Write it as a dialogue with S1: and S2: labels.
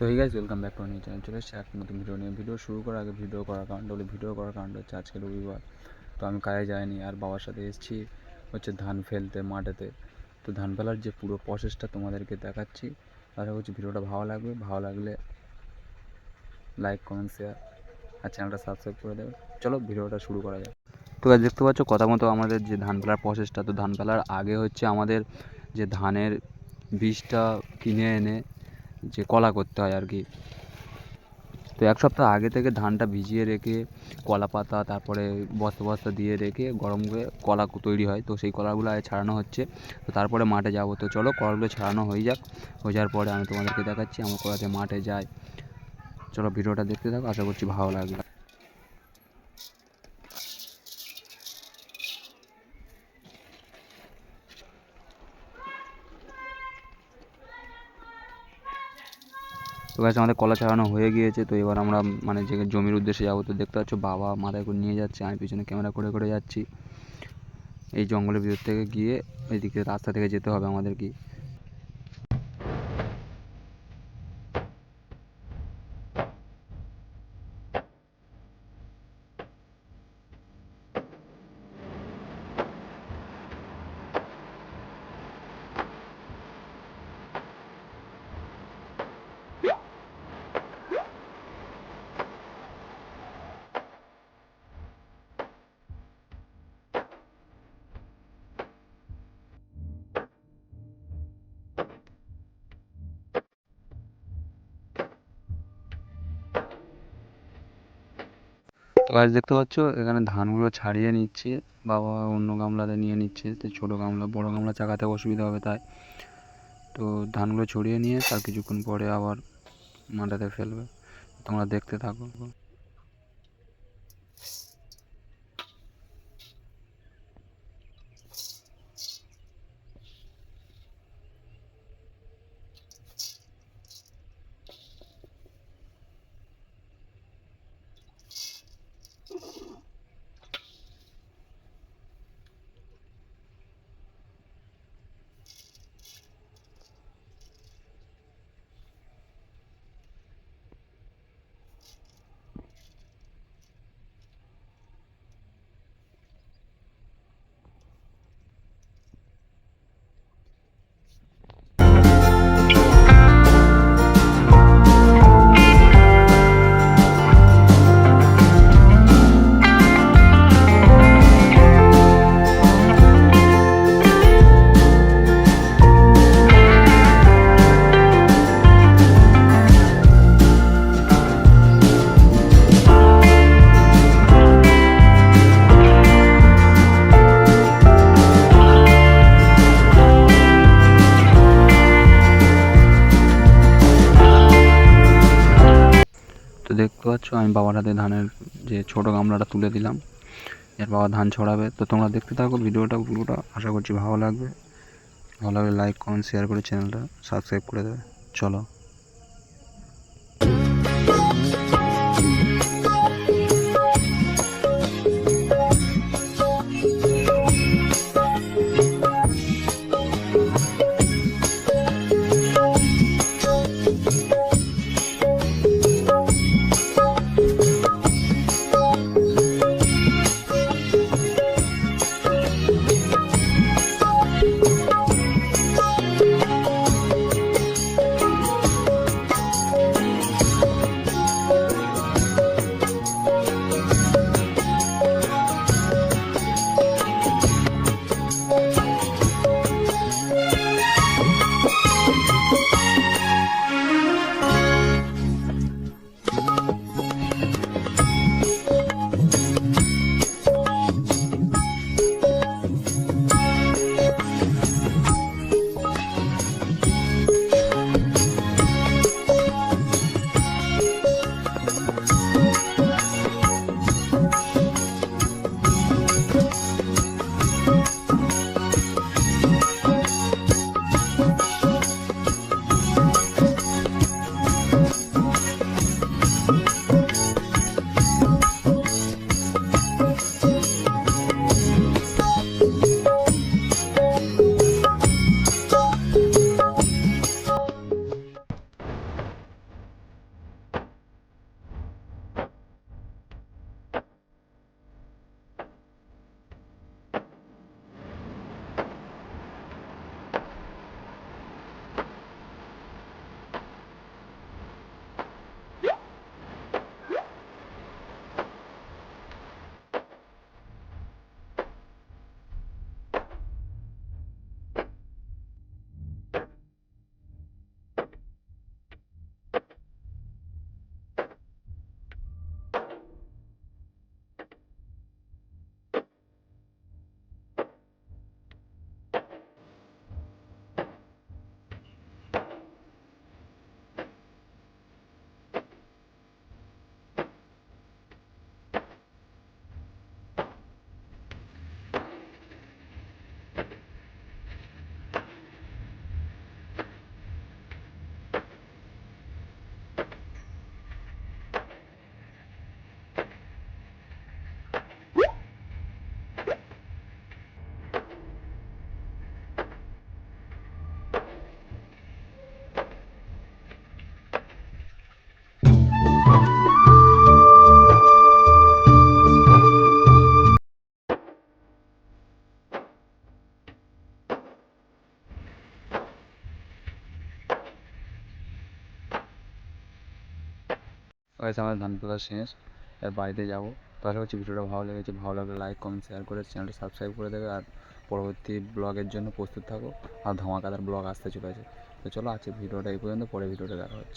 S1: তো এই guys welcome back to new channel চলে এসেছি একটা নতুন ভিডিও নিয়ে। ভিডিও শুরু করার আগে ভিডিও করার কারণটা হলো ভিডিও করার কারণটা হচ্ছে আজকে রবিবার। তো আমি কাজে যাইনি, আর বাবার সাথে এসেছি হচ্ছে ধান ফেলতে মাঠেতে। তো ধান ফেলার যে পুরো প্রসেসটা তোমাদেরকে দেখাচ্ছি আশা করছি ভিডিওটা ভালো লাগবে। ভালো লাগলে লাইক কমেন্ট শেয়ার আর চ্যানেলটা সাবস্ক্রাইব করে দেবে। চলো ভিডিওটা শুরু করা যাক। তো দেখতে পাচ্ছ, কথা মতো আমাদের যে ধান ফেলার প্রসেসটা তো ধান ফেলার আগে হচ্ছে আমাদের যে ধানের বীজটা কিনে এনে যে কলা করতে হয় আর কি। তো এক সপ্তাহ আগে থেকে ধানটা ভিজিয়ে রেখে, কলা পাতা, তারপরে বস্তা বস্তা দিয়ে রেখে গরম করে কলা তৈরি হয়। তো সেই কলাগুলো আগে ছাড়ানো হচ্ছে। তো তারপরে মাঠে যাব। তো চলো কলাগুলো ছাড়ানো হয়ে যাক। হয়ে যাওয়ার পরে আমি তোমাদেরকে দেখাচ্ছি আমার কলাতে মাঠে যায়। চলো ভিডিওটা দেখতে থাকো। আশা করছি ভালো লাগবে। তো গাছ আমাদের কলা চালানো হয়ে গিয়েছে, তো এবার আমরা মানে যে জমির উদ্দেশ্যে যাব, তো দেখতে পাচ্ছ বাবা মাথায় করে নিয়ে যাচ্ছে, আমি পিছনে ক্যামেরা করে করে যাচ্ছি। এই জঙ্গলের ভিতর থেকে গিয়ে এদিকে রাস্তা থেকে যেতে হবে আমাদের কি তো গাছ দেখতে পাচ্ছ? এখানে ধানগুলো ছাড়িয়ে নিচ্ছে। বাবা অন্য গামলাতে নিয়ে নিচ্ছে। তো ছোট গামলা, বড় গামলা চাকাতে অসুবিধা হবে তাই। তো ধানগুলো ছড়িয়ে নিয়ে তার কিছুক্ষণ পরে আবার মাটাতে ফেলবে। তোমরা দেখতে থাকো। তো দেখতে পাচ্ছ, আমি বাবার হাতে ধানের যে ছোটো গামলাটা তুলে দিলাম। এর বাবা ধান ছড়াবে। তো তোমরা দেখতে থাকো ভিডিওটা, পুরোটা। আশা করছি ভালো লাগবে। ভালো লাগলে লাইক কমেন্ট শেয়ার করে চ্যানেলটা সাবস্ক্রাইব করে দেবে। চলো। হয়েছে আমার ধান শেষ। এর বাড়িতে যাব। তাহলে হচ্ছে ভিডিওটা ভালো লেগেছে। ভালো লাগলে লাইক কমেন্ট শেয়ার করে চ্যানেলটা সাবস্ক্রাইব করে দেবে। আর পরবর্তী ব্লগের জন্য প্রস্তুত থাকো। আর ধামাকাদার ব্লগ আসতে চলেছে। তো চলো আজকে ভিডিওটা এই পর্যন্ত। পরে ভিডিওটা দেখা হচ্ছে।